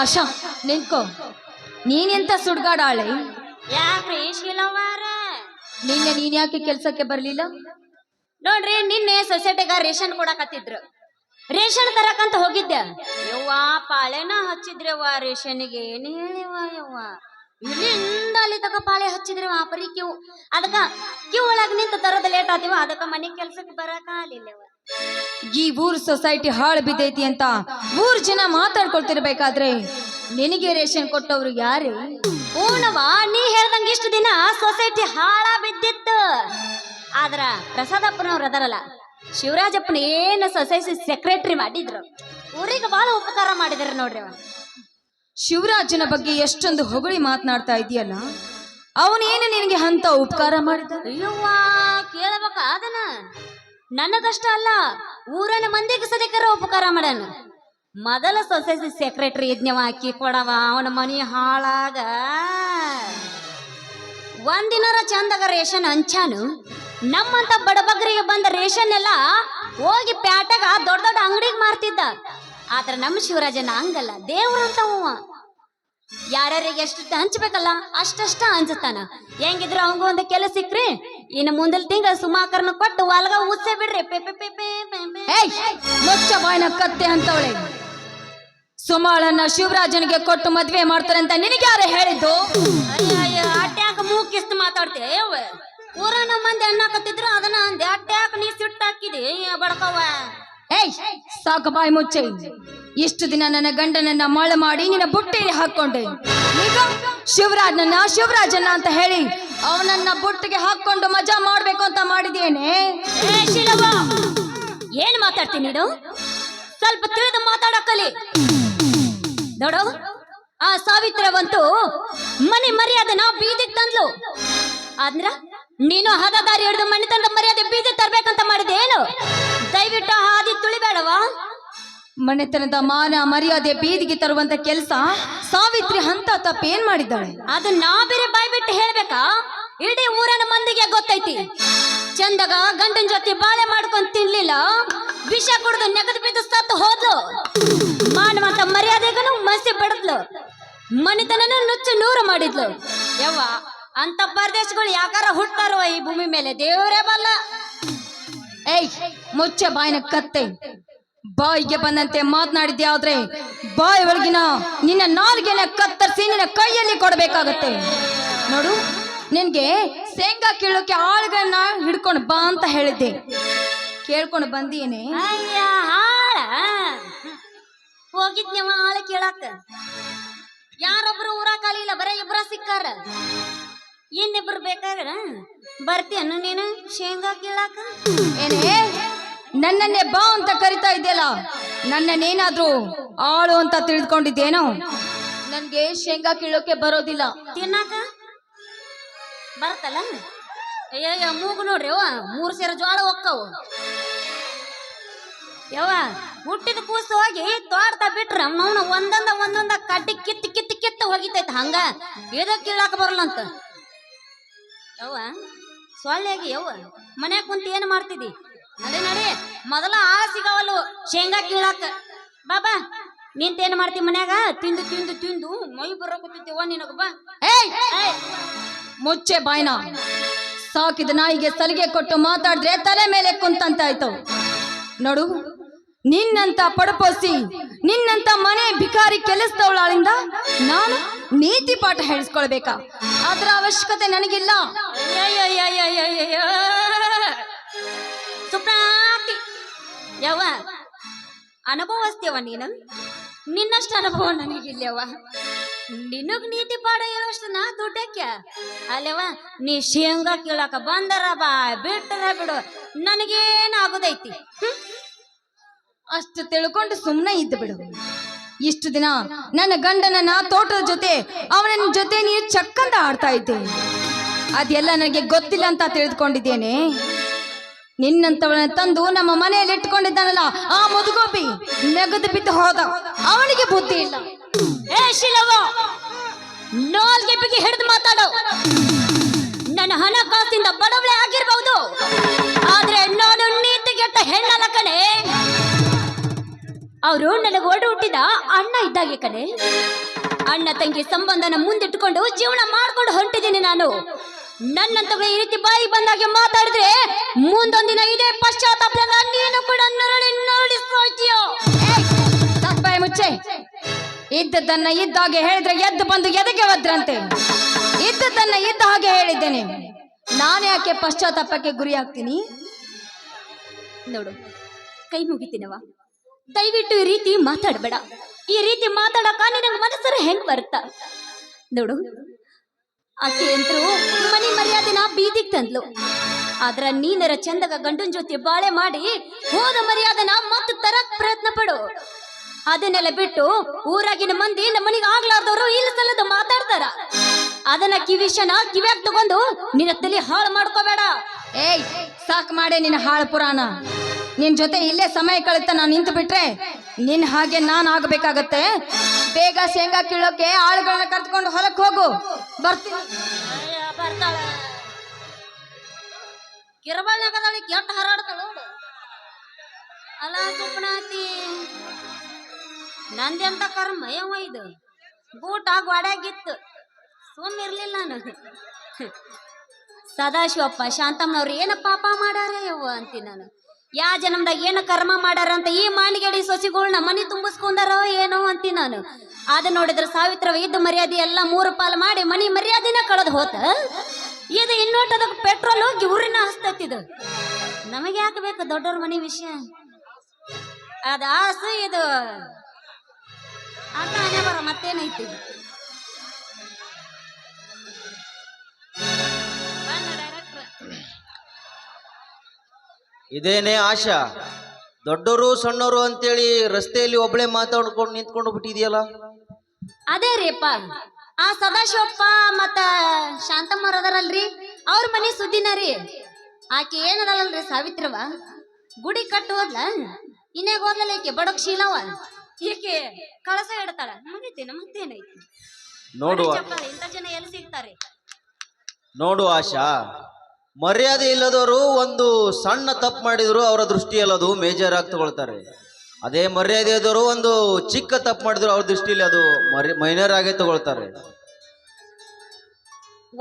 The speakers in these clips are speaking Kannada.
ಆಶಾ ನಿಂತ್ಕೋ. ನೀನೆಂತ ಸುಡ್ಗಾಡಾಳೆ? ಯಾಕ್ರಿ ಶಿಲವಾರ ನಿನ್ನೆ ನೀನ್ ಯಾಕೆ ಕೆಲ್ಸಕ್ಕೆ ಬರ್ಲಿಲ್ಲ? ನೋಡ್ರಿ ನಿನ್ನೆ ಸೊಸೈಟಿಗ ರೇಷನ್ ಕೊಡಕತ್ತಿದ್ರು. ರೇಷನ್ ತರಕಂತ ಹೋಗಿದ್ದೆ. ಯವ್ವ ಪಾಳೆನ ಹಚ್ಚಿದ್ರವ್ವ ರೇಷನ್ಗೆ ಏನ್ ಹೇಳಿವ ಯವ್ವ? ಇಲ್ಲಿಂದ ಅಲ್ಲಿ ತಕ ಪಾಳೆ ಹಚ್ಚಿದ್ರವ ಪರಿ ಕ್ಯೂ. ಅದಕ್ಕ ಕ್ಯೂ ಒಳಗ್ ನಿಂತ ತರದ ಲೇಟ್ ಆತಿವ ಅದಕ್ಕ ಮನೆ ಕೆಲ್ಸಕ್ಕೆ ಬರಕ ಆಗ್ಲಿಲ್ಲವ ಈ ಊರ್ ಸೊಸೈಟಿ ಹಾಳು ಬಿದ್ದೈತಿ ಅಂತ ಊರ್ ಜನ ಮಾತಾಡ್ಕೊಳ್ತಿರ್ಬೇಕಾದ್ರೆ ನಿನಗೆ ರೇಷನ್ ಕೊಟ್ಟವ್ರು ಯಾರು? ಓನವಾ ನೀ ಹೇಳ್ದಂಗೆ ಇಷ್ಟು ದಿನ ಸೊಸೈಟಿ ಹಾಳ ಬಿದ್ದಿತ್ತು. ಆದ್ರ ಪ್ರಸಾದಪ್ಪನವ್ರು ಅದರಲ್ಲ, ಶಿವರಾಜಪ್ಪನ ಏನು ಸೊಸೈಟಿ ಸೆಕ್ರೆಟರಿ ಮಾಡಿದ್ರು? ಊರಿಗೆ ಬಹಳ ಉಪಕಾರ ಮಾಡಿದ್ರು ನೋಡ್ರಿ ಶಿವರಾಜನ ಬಗ್ಗೆ ಎಷ್ಟೊಂದು ಹೊಗಳಿ ಮಾತನಾಡ್ತಾ ಇದೆಯಲ್ಲ, ಅವನೇನು ನಿನಗೆ ಅಂತ ಉಪಕಾರ ಮಾಡಿದ ಅಯ್ಯವ್ವ ಅದನ್ನ? ನನಗಷ್ಟ ಅಲ್ಲ ಊರನ ಮಂದಿಗೆ ಸದಿಕರ ಉಪಕಾರ ಮಾಡ್ಯಾನ. ಮೊದಲ ಸೊಸೈಟಿ ಸೆಕ್ರೆಟರಿ ಇದ್ನವ, ಅಕ್ಕಿ ಕೊಡವ, ಅವನ ಮನಿ ಹಾಳಾಗ. ಒಂದಿನರ ಚಂದಾಗ ರೇಷನ್ ಹಂಚಾನು ನಮ್ಮಂತ ಬಡಬಗ್ರಿಗೆ ಬಂದ ರೇಷನ್ ಎಲ್ಲ ಹೋಗಿ ಪ್ಯಾಟಾಗ ದೊಡ್ಡ ದೊಡ್ಡ ಅಂಗಡಿಗೆ ಮಾರ್ತಿದ್ದ. ಆದ್ರೆ ನಮ್ಮ ಶಿವರಾಜನ ಹಂಗಲ್ಲ ದೇವ್ರು ಯಾರ್ಯಾರಿಗೆ ಎಷ್ಟು ಹಂಚ್ಬೇಕಲ್ಲ ಅಷ್ಟಷ್ಟ ಹಂಚುತ್ತಾನ ಹೆಂಗಿದ್ರು ಅವಂಗ ಒಂದು ಕೆಲಸ ಸಿಕ್ರಿ ಇನ್ನು ಮುಂದಲ್ ತಿಂಗಳ ಸುಮಾಕರ್ನ ಕೊಟ್ಟು ಹೊಲ್ಗ ಉತ್ಸೆ ಬಿಡ್ರಿ. ಮುಚ್ಚ ಬಾಯ್ನ ಕತ್ತೆ ಅಂತವಳೆ. ಸುಮಾಳನ್ನ ಶಿವರಾಜನಿಗೆ ಕೊಟ್ಟು ಮದ್ವೆ ಮಾಡ್ತಾರೆ ಅಂತ ನಿನಗೆ ಯಾರು ಹೇಳಿದ್ದು? ಅಟ್ಯಾಕ ಮೂಕಿಸ್ತು ಮಾತಾಡ್ತೀಯ ಯವ್ವ ಊರನ ಮಂದಿ ಅನ್ನಕತ್ತಿದ್ರು ಅದನ್ನ ಅಂದೆ ಅಟ್ಯಾಕ ನೀ ಸಿಟ್ಟು ಹಾಕಿದಿ ಬಡ್ಕವ್ವ. ಏಯ್ ಸಾಕು ಬಾಯಿ ಮುಚ್ಚೆ. ಇಷ್ಟು ದಿನ ನನ್ನ ಗಂಡನನ್ನ ಮಳ ಮಾಡಿ ನಿನ್ನ ಬುಟ್ಟಿಗೆ ಹಾಕೊಂಡೆ ಈಗ ಶಿವರಾಜನನ್ನ ಶಿವರಾಜನ ಅಂತ ಹೇಳಿ ಅವನನ್ನ ಬುಟ್ಟಿಗೆ ಹಾಕೊಂಡು ಮಜಾ ಮಾಡ್ಬೇಕು ಅಂತ ಮಾಡಿದೇನೆ ಏನ್ ಮಾತಾಡ್ತೀನಿ ನೀನು? ಸ್ವಲ್ಪ ತಿಳಿದು ಮಾತಾಡಕ್ಕಲಿ. ನೋಡು, ಆ ಸಾವಿತ್ರವಂತೂ ಮನೆ ಮರ್ಯಾದೆನ ಬೀದಿಗೆ ತಂದ್ಲು. ಅಂದ್ರ ನೀನು ಹದ ದಾರಿ ಹಿಡಿದು ಮನೆ ತಂದ ಮರ್ಯಾದೆ ಬೀದಿ ತರ್ಬೇಕಂತ ಮಾಡಿದೆ ಏನು ದಯವಿಟ್ಟು ಹಾದಿ ತುಳಿಬೇಡವಾ? ಮನೆತನದ ಮಾನ ಮರ್ಯಾದೆ ಬೀದಿಗೆ ತರುವಂತ ಕೆಲಸ ಸಾವಿತ್ರಿ ಹಂತ ತಪ್ಪೇನ್ ಮಾಡಿದ್ದಾಳೆ? ಅದು ನಾ ಬೇರೆ ಬಾಯ್ಬಿಟ್ಟು ಹೇಳ್ಬೇಕಾ? ಇಡೀ ಊರನ ಮಂದಿಗೆ ಗೊತ್ತೈತಿ. ಚಂದಗ ಗಂಡನ ಜೊತೆ ಬಾಳೆ ಮಾಡ್ಕೊಂಡ್ ತಿನ್ಲಿಲ್ಲ. ವಿಷ ಕುಡಿದು ನೆಗದು ಬಿದ್ದು ಸತ್ತು ಹೋದ್ಲು. ಮಾನವಂತ ಮರ್ಯಾದೆಗನು ಮಸಿ ಬಡದ್ಲು. ಮನೆತನನ ನುಚ್ಚು ನೂರು ಮಾಡಿದ್ಲು. ಯವ್ವ ಅಂತ ಪರದೇಶಗಳು ಯಾಕಾರ ಹುಟ್ಟಾರೋ ಈ ಭೂಮಿ ಮೇಲೆ? ದೇವರೇ ಬಲ್ಲ. ಏಯ್ ಮುಚ್ಚ ಬಾಯಿನ ಕತ್ತೆ. ಬಾಯಿಗೆ ಬಂದಂತೆ ಮಾತನಾಡಿದ್ಯಾವ್ದ್ರೆ ಬಾಯಿ ಒಳಗಿನ ನಿನ್ನ ನಾಲ್ಗೆನ ಕತ್ತರಿಸಿ ನಿನ್ನ ಕೈಯಲ್ಲಿ ಕೊಡಬೇಕಾಗತ್ತೆ. ನೋಡು ನಿನ್ಗೆ ಶೇಂಗಾ ಕೀಳೋಕೆ ಆಳುಗಳನ್ನ ಹಿಡ್ಕೊಂಡು ಬಾ ಅಂತ ಹೇಳಿದ್ದೆ. ಕೇಳ್ಕೊಂಡು ಬಂದೀನಿ ಅಯ್ಯ ಹಾಳ. ಹೋಗಿದ್ನವ ಆಳು ಕೇಳಾಕ ಯಾರೊಬ್ರು ಊರ ಇಲ್ಲ ಬರೇ ಇಬ್ರ ಸಿಕ್ಕಾರ. ಇನ್ನಿಬ್ರು ಬೇಕಾದ್ರ ಬರ್ತೀಯನು ನೀನು ಶೇಂಗಾ ಕೀಳಾಕ ಏನೇ? ನನ್ನನ್ನೇ ಬಾ ಅಂತ ಕರಿತಾ ಇದೆಯಲ್ಲ? ನನ್ನನ್ನೇನಾದ್ರೂ ಆಳು ಅಂತ ತಿಳಿದುಕೊಂಡಿದ್ದೇನೋ ನನ್ಗೆ ಶೇಂಗಾ ಕೀಳೋಕೆ ಬರೋದಿಲ್ಲ. ತಿನ್ನಾಕ? ಬರ್ತಲ್ಲ ಅಯ್ಯ ಮೂಗು ನೋಡ್ರಿ ಯವ್ವ ಮೂರು ಸೇರ ಜೋಳ ಒಕ್ಕವು ಯವ್ವ, ಹುಟ್ಟಿದ ಕೂಸು ಹೋಗಿ ತೋಡ್ತಾ ಬಿಟ್ರ. ಅವನ ಒಂದೊಂದ ಒಂದೊಂದ ಕಡ್ಡಿ ಕಿತ್ತು ಕಿತ್ತು ಕಿತ್ತು ಹೋಗಿತೈತ. ಹಂಗ ಇದ ಕೀಳಾಕ ಬರಲ್ಲ ಅಂತ. ಯವ್ವ, ಸೊಳ್ಳೆಗೆ ಯವ್ವ, ಮನ್ಯಾಗ ಕುಂತ ಏನ್ ಮಾಡ್ತಿದಿ ನಡಿ ನಡೆ. ಮೊದಲ ಆ ಸಿಗವಲ್ಲು ಶೇಂಗಾ ಕೀಳಾಕ. ಬಾಬಾ ನಿಂತೇನ್ ಮಾಡ್ತಿ ಮನ್ಯಾಗ? ತಿಂದು ತಿಂದು ತಿಂದು ಮೈ ಬರೋಕತ್ತಿವ ನಿನಗ ಬಾ. ಮುಚ್ಚೆ ಬಾಯ್ನ. ಸಾಕಿದ ನಾಯಿಗೆ ಸಲಿಗೆ ಕೊಟ್ಟು ಮಾತಾಡಿದ್ರೆ ತಲೆ ಮೇಲೆ ಕುಂತಂತ ಆಯ್ತು. ನೋಡು ನಿನ್ನಂತ ಪಡಪೋಸಿ ನಿನ್ನಂತ ಮನೆ ಭಿಕಾರಿ ಕೆಲಸದವಳಾಳಿಂದ ನಾನು ನೀತಿ ಪಾಠ ಹೇಳಿಸ್ಕೊಳ್ಬೇಕಾ? ಅದರ ಅವಶ್ಯಕತೆ ನನಗಿಲ್ಲ. ಸುಪ್ರಾತಿ. ಯಾವ ಅನುಭವಿಸ್ತೇವ ನೀನು? ನಿನ್ನಷ್ಟು ಅನುಭವ ನನಗಿಲ್ಲವ ನಿನಗ್ ನೀತಿ ಪಾಡ ಹೇಳೋಷ್ಟು ನಾ ದುಡ್ಡಕ್ಕ? ಅಲ್ಲವ ನೀ ಶೇಂಗಾ ಕೇಳಕ ಬಂದರ ಬಾ ಬಿಟ್ಟರ ಬಿಡು. ನನಗೇನು ಆಗೋದೈತಿ? ಅಷ್ಟು ತಿಳ್ಕೊಂಡು ಸುಮ್ಮನೆ ಇದ್ದು ಬಿಡು. ಇಷ್ಟು ದಿನ ನನ್ನ ಗಂಡನ ನಾ ತೋಟದ ಜೊತೆ, ಅವನ ಜೊತೆ ನೀನು ಚಕ್ಕಂತ ಆಡ್ತಾ ಇದ್ದೆ. ಅದೆಲ್ಲ ನನಗೆ ಗೊತ್ತಿಲ್ಲ ಅಂತ ತಿಳಿದುಕೊಂಡಿದ್ದೇನೆ. ನಿನ್ನಂತವಳನ್ನ ತಂದು ನಮ್ಮ ಮನೆಯಲ್ಲಿ ಇಟ್ಕೊಂಡಿದ್ದಾನಲ್ಲ, ಆ ಮುದುಗೋಪಿ ನೆಗದು ಬಿದ್ದು ಹೋದ. ಅವನಿಗೆ ಬುದ್ಧಿ ಇಲ್ಲ. ಏ ಶಿಲವ ನಾಲ್ಗೆ ಬಿಗಿ ಹಿಡಿದು ಮಾತಾಡು. ನನ್ನ ಹಣಕಾಸಿಂದ ಬಡವಳೆ ಆಗಿರ್ಬಹುದು ಆದ್ರೆ ನಾನು ನೀತಿಗೆಟ್ಟ ಹೆಣ್ಣಲ್ಲ ಕಣೆ. ಅವರು ನನಗೆ ಒಡ ಹುಟ್ಟಿದ ಅಣ್ಣ ಇದ್ದಾಗೆ ಕಣೆ. ಅಣ್ಣ ತಂಗಿ ಸಂಬಂಧನ ಮುಂದಿಟ್ಕೊಂಡು ಜೀವನ ಮಾಡ್ಕೊಂಡು ಹೊಂಟಿದ್ದೀನಿ ನಾನು. ನನ್ನಂತ ಈ ರೀತಿ ಬಾಯಿ ಬಂದಾಗೆ ಮಾತಾಡಿದ್ರೆ ಮುಂದೊಂದಿನ ಇದೇ ಪಶ್ಚಾತ್ತಾಪದಿಂದ ನೀನು ಕೂಡ ನರಳಿ ನರಳಿ ತಪ್ಪಾಯ ಮುಚ್ಚೆ. ಇದ್ದದ್ದನ್ನ ಇದ್ದ ಹಾಗೆ ಹೇಳಿದ್ರೆ ಎದ್ದು ಬಂದು ಎದಕ್ಕೆ ಒದ್ರಂತೆ? ಇದ್ದದ್ದನ್ನ ಇದ್ದ ಹಾಗೆ ಹೇಳಿದ್ದೇನೆ. ನಾನು ಯಾಕೆ ಪಶ್ಚಾತ್ತಾಪಕ್ಕೆ ಗುರಿ ಆಗ್ತೀನಿ? ನೋಡು, ಕೈ ಮುಗಿತೀನವ ದಯವಿಟ್ಟು ಈ ರೀತಿ ಮಾತಾಡಬೇಡ. ಈ ರೀತಿ ಮಾತಾಡಕ ನಿನಗೆ ಮನಸ್ಸರ ಹೆಂಗ್ ಬರುತ್ತ? ನೋಡು ಆಕೆ ಅಂತೂ ಮನಿ ಮರ್ಯಾದೆನ ಬೀದಿಗೆ ತಂದ್ಲು. ಆದ್ರ ನೀನರ ಚಂದಗ ಗಂಡನ ಜೊತೆ ಬಾಳೆ ಮಾಡಿ ಹೋದ ಮರ್ಯಾದೆನ ಮತ್ತೆ ತರಕ್ ಪ್ರಯತ್ನ ಪಡು. ಅದನ್ನೆಲ್ಲ ಬಿಟ್ಟು ಊರಾಗಿನ ಮಂದಿ ನಮ್ಮನಿಗೆ ಆಗ್ಲಾರ್ದವ್ರು ಇಲ್ಲಿ ಸಲದ ಮಾತಾಡ್ತಾರ. ಅದನ್ನ ಕಿವಿಷನ ಕಿವ್ಯಾಗ ತಗೊಂಡು ನಿನ್ನ ತಲೆ ಹಾಳು ಮಾಡ್ಕೋಬೇಡ. ಏಯ್, ಸಾಕ್ ಮಾಡೆ ನಿನ್ನ ಹಾಳು ಪುರಾಣ. ನಿನ್ ಜೊತೆ ಇಲ್ಲೇ ಸಮಯ ಕಳೆತ ನಾನು ನಿಂತು ಬಿಟ್ರೆ ನಿನ್ ಹಾಗೆ ನಾನು ಆಗಬೇಕಾಗತ್ತೆ. ಬೇಗ ಶೇಂಗಾ ಕೀಳೋಕೆ ಆಳುಗಳನ್ನ ಕರ್ತ್ಕೊಂಡು ಹೊಲಕ್ಕೆ ಹೋಗು. ಬರ್ತೀನಿ. ಬರ್ತಾಳೆ. ಕಿರಬಾಳ್ನಾಗದಾಳಿ ಕೆಟ್ಟ ಹಾರಾಡ್ತಾಳ ನೋಡು. ಅಲ್ಲ ಸುಪ್ಪನಾತಿ ನಂದೆಂತ ಕರ್ಮ, ಯವ್ವ ಇದು? ಬೂಟ್ ಆಗ ಒಡ್ಯಾಗಿತ್ತು ಸುಮ್ಮ ಇರ್ಲಿಲ್ಲ ನಾನು ಸದಾಶಿವಪ್ಪ, ಶಾಂತಮ್ಮನವ್ರು ಏನ ಪಾಪ ಮಾಡಾರೆ ಯವ್ವ ಅಂತೀನಿ ನಾನು. ಯಾ ಜನ್ಮದಾಗ ಏನ ಕರ್ಮ ಮಾಡ್ಯಾರ ಅಂತ ಈ ಮಾನಿಗಡಿ ಸೊಸಿಗಳ್ನ ಮನಿ ತುಂಬಿಸ್ಕೊಂಡಾರೋ ಏನೋ ಅಂತೀನಿ ನಾನು. ಅದ ನೋಡಿದ್ರೆ ಸಾವಿತ್ರ ಇದ್ದ ಮರ್ಯಾದೆ ಎಲ್ಲ ಮೂರು ಪಾಲು ಮಾಡಿ ಮನಿ ಮರ್ಯಾದೆನ ಕಳೆದು ಹೋತ? ಇದು ಇನ್ನೋಟದ ಪೆಟ್ರೋಲ್ ಹೋಗಿ ಊರಿನ ಹಸ್ತತ್ತಿದು. ನಮಗೆ ಯಾಕೆ ಬೇಕು ದೊಡ್ಡವ್ರ ಮನಿ ವಿಷಯ? ಅದ ಆಸು ಇದು. ಅಂತ ಬರ ಮತ್ತೇನೈತಿ? ಇದೇನೇ ಆಶಾ? ದೊಡ್ಡವರು ಸಣ್ಣವರು ಅಂತೇಳಿ ರಸ್ತೆಯಲ್ಲಿ ಒಬ್ಳೆ ಮಾತಾಡ್ಕೊಂಡು ನಿಂತ್ಕೊಂಡು ಬಿಟ್ಟಿದೆಯಲ್ಲ? ಅದೇ ರೀಪ್ಪ ಆ ಸದಾಶಿವಪ್ಪ ಮತ್ತ ಶಾಂತಮ್ಮವ್ರ ಅದಾರಲ್ರಿ ಅವ್ರ ಮನೆ ಸುದ್ದಿನ ರೀ. ಆಕೆ ಏನದಲ್ಲಲ್ರಿ ಸಾವಿತ್ರವ? ಗುಡಿ ಕಟ್ಟು ಹೋದ್ಲ? ಇನ್ಯಾಗ ಹೋದ್ಲಲ್ಲ ಈಕೆ? ಬಡಕ್ ಶೀಲವ? ಈಕೆ ಕಳಸ ಇಡ್ತಾಳ. ಮುಗಿತೇನ ಮತ್ತೇನೈತಿ ನೋಡುವ ಇಂಥ ಜನ ಎಲ್ಲಿ ಸಿಗ್ತಾರೆ? ನೋಡು ಆಶಾ. ಮರ್ಯಾದೆ ಇಲ್ಲದವರು ಒಂದು ಸಣ್ಣ ತಪ್ಪು ಮಾಡಿದ್ರು ಅವರ ದೃಷ್ಟಿಯಲ್ಲಿ ಅದು ಮೇಜರ್ ಆಗಿ ತಗೊಳ್ತಾರೆ. ಅದೇ ಮರ್ಯಾದೆ ಇದ್ದವರು ಒಂದು ಚಿಕ್ಕ ತಪ್ಪು ಮಾಡಿದ್ರು ಅವ್ರ ದೃಷ್ಟಿಯಲ್ಲಿ ಅದು ಮೈನರ್ ಆಗೇ ತಗೊಳ್ತಾರೆ.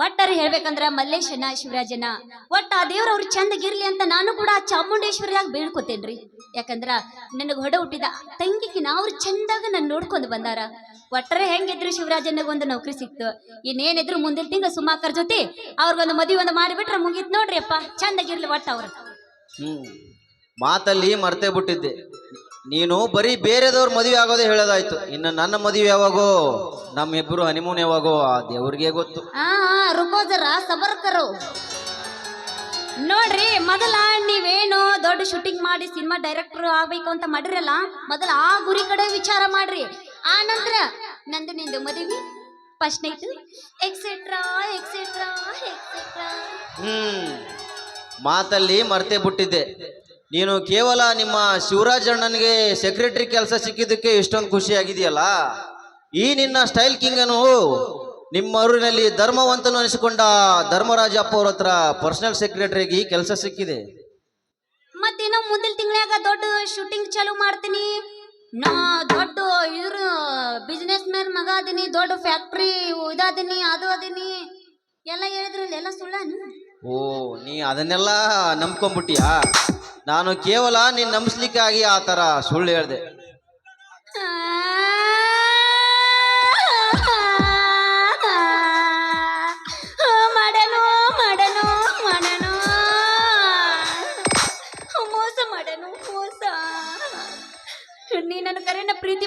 ಒಟ್ಟಾರೆ ಹೇಳ್ಬೇಕಂದ್ರೆ ಮಲ್ಲೇಶನ ಶಿವರಾಜನ ಒಟ್ಟ ಆ ದೇವ್ರ ಅವ್ರು ಚಂದಗಿರ್ಲಿ ಅಂತ ನಾನು ಕೂಡ ಆ ಚಾಮುಂಡೇಶ್ವರಿಯಾಗ ಬೇಡ್ಕೊತೇನ್ರಿ ಯಾಕಂದ್ರ, ನನಗೆ ಹೊಡೆ ಹುಟ್ಟಿದ ತಂಗಿಕಿನ ಅವ್ರು ಚಂದಾಗ ನಾನು ನೋಡ್ಕೊಂಡು ಬಂದಾರ. ಒಟ್ಟರೆ ಹೆಂಗಿದ್ರು ಶಿವರಾಜನಿಗೆ ಒಂದು ನೌಕರಿ ಸಿಕ್ತು. ಇನ್ನೇನಿದ್ರು ಮುಂದಿನ ತಿಂಗಳು ಸುಮಾಕರ್ ಜೊತೆ ಅವ್ರಿಗೊಂದು ಮದುವೆ ಒಂದು ಮಾಡಿಬಿಟ್ರೆ ಮುಗೀತು ನೋಡ್ರಿ ಅಪ್ಪ ಚಂದಾಗಿರ್ಲಿ ಒಟ್ಟ ಅವ್ರ. ಹ್ಮ್ ಮಾತಲ್ಲಿ ಮರ್ತೇ ಬಿಟ್ಟಿದ್ದೆ. ನೀನು ಬರೀ ಬೇರೆದವ್ರ ಮದುವೆ ಆಗೋದೇ ಹೇಳೋದಾಯ್ತು. ಇನ್ನು ನನ್ನ ಮದುವೆ ಯಾವಾಗೋ? ನಮ್ಮಿಬ್ರು ಹನಿಮೂನ್ ಯಾವಾಗೋ? ಆ ದೇವ್ರಿಗೆ ಗೊತ್ತು. ಆ ರುಕೋ ಜರ ಸಬರ್ಕರು. ನೋಡ್ರಿ ಮೊದಲ ನೀವೇನು ದೊಡ್ಡ ಶೂಟಿಂಗ್ ಮಾಡಿ ಸಿನಿಮಾ ಡೈರೆಕ್ಟರ್ ಆಗ್ಬೇಕು ಅಂತ ಮಾಡಿರಲ್ಲ ಮೊದಲ ಆ ಗುರಿ ಕಡೆ ವಿಚಾರ ಮಾಡ್ರಿ. ಆ ನಂತರ ನಂದು ನಿಂದು ಮದುವೆ first night etcetera etcetera etcetera hmm ಮಾತಲ್ಲಿ ಮರ್ತೆ ಬಿಟ್ಟಿದ್ದೆ. ನೀನು ಕೇವಲ ನಿಮ್ಮ ಶಿವರಾಜ್ ಅಣ್ಣನಿಗೆ ಸೆಕ್ರೆಟರಿ ಕೆಲಸ ಸಿಕ್ಕಿದ್ದಕ್ಕೆ ಇಷ್ಟೊಂದು ಖುಷಿ ಆಗಿದೆಯಲ್ಲ ಈ ನಿನ್ನ ಸ್ಟೈಲ್ ಕಿಂಗನು ನಿಮ್ಮ ಊರಿನಲ್ಲಿ ಧರ್ಮವಂತನು ಅನಿಸಿಕೊಂಡ ಧರ್ಮರಾಜ ಅಪ್ಪ ಅವ್ರ ಹತ್ರ ಪರ್ಸನಲ್ ಸೆಕ್ರೆಟರಿಗೆ ಕೆಲಸ ಸಿಕ್ಕಿದೆ. ಮತ್ತೇನೋ ಮುಂದಿನ ತಿಂಗಳಾಗ ದೊಡ್ಡ ಶೂಟಿಂಗ್ ಚಾಲು ಮಾಡ್ತೀನಿ. ನಾ ದೊಡ್ಡ ಇದ್ರ ಬಿಸ್ನೆಸ್ ಮ್ಯಾನ್ ಮಗ ಅದೀನಿ, ದೊಡ್ಡ ಫ್ಯಾಕ್ಟ್ರಿ ಇದಾದೀನಿ ಅದು ಅದೀನಿ. ಎಲ್ಲ ಹೇಳಿದ್ರಲ್ಲ ಎಲ್ಲ ಸುಳ್ಳ ಓ, ನೀ ಅದನ್ನೆಲ್ಲ ನಂಬ್ಕೊಂಬಿಟ್ಟಿಯಾ? ನಾನು ಕೇವಲ ನೀನ್ ನಂಬಿಸ್ಲಿಕ್ಕಾಗಿ ಆ ಥರ ಸುಳ್ಳು ಹೇಳ್ದೆ.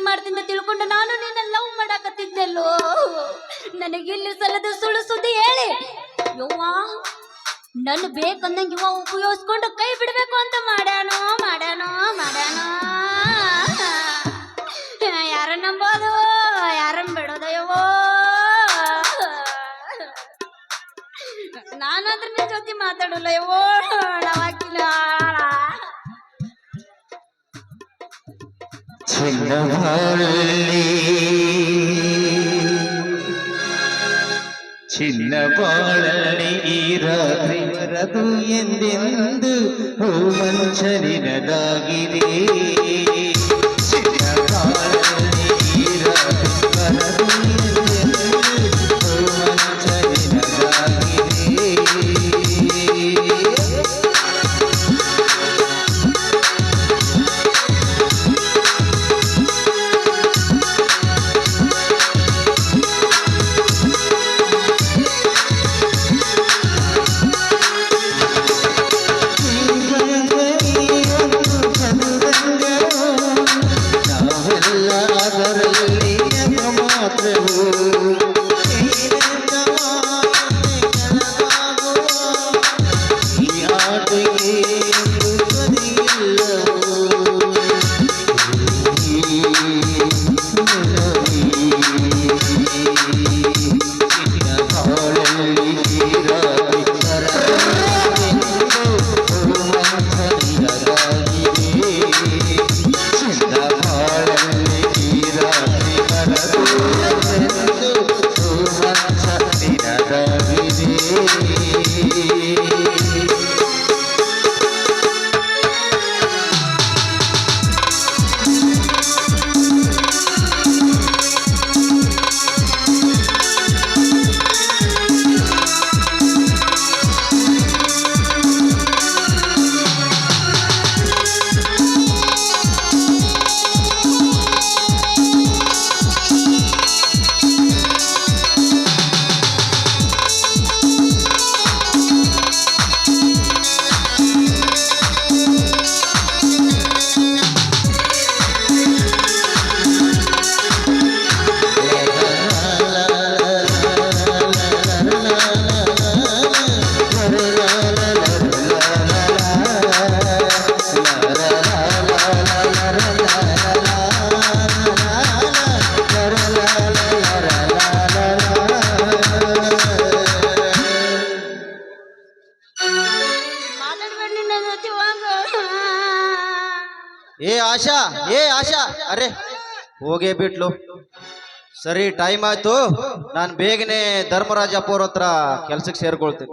ಪ್ರೀತಿ ಮಾಡ್ತಿಂದ ತಿಳ್ಕೊಂಡು ನಾನು ನಿನ್ನ ಲವ್ ಮಾಡಾಕತ್ತಿದ್ದೆಲ್ಲೋ? ನನಗೆ ಇಲ್ಲಿ ಸಲದ ಸುಳ್ಳು ಸುದ್ದಿ ಹೇಳಿ. ಯವ್ವಾ ನನ್ನ ಬೇಕಂದಂಗೆ ಇವ ಉಪಯೋಗಿಸ್ಕೊಂಡು ಕೈ ಬಿಡಬೇಕು ಅಂತ ಮಾಡ್ಯಾನೋ ಮಾಡ್ಯಾನೋ ಮಾಡ್ಯಾನೋ? ಯಾರ ನಂಬೋದು? ಯಾರನ್ನ ಬಿಡೋದು ನಾನು ನಿನ್ ಜೊತೆ ಮಾತಾಡಲ್ಲ ಯವ್ವೋ? ಚಿನ್ನಬಾಳಲ್ಲಿ ಚಿನ್ನಬಾಳಲ್ಲಿ ಈ ರಾತ್ರಿ ಬರದು ಎಂದೆಂದು ಓ ಮಂಚನಿನದಾಗಿದೆ ಆಶಾ, ಏ ಆಶಾ, ಅರೆ, ಹೋಗೇ ಬಿಟ್ಲು. ಸರಿ ಟೈಮ್ ಆಯ್ತು. ನಾನು ಬೇಗನೆ ಧರ್ಮರಾಜಪ್ಪವ್ರ ಹತ್ರ ಕೆಲ್ಸಕ್ಕೆ ಸೇರ್ಕೊಳ್ತೀನಿ.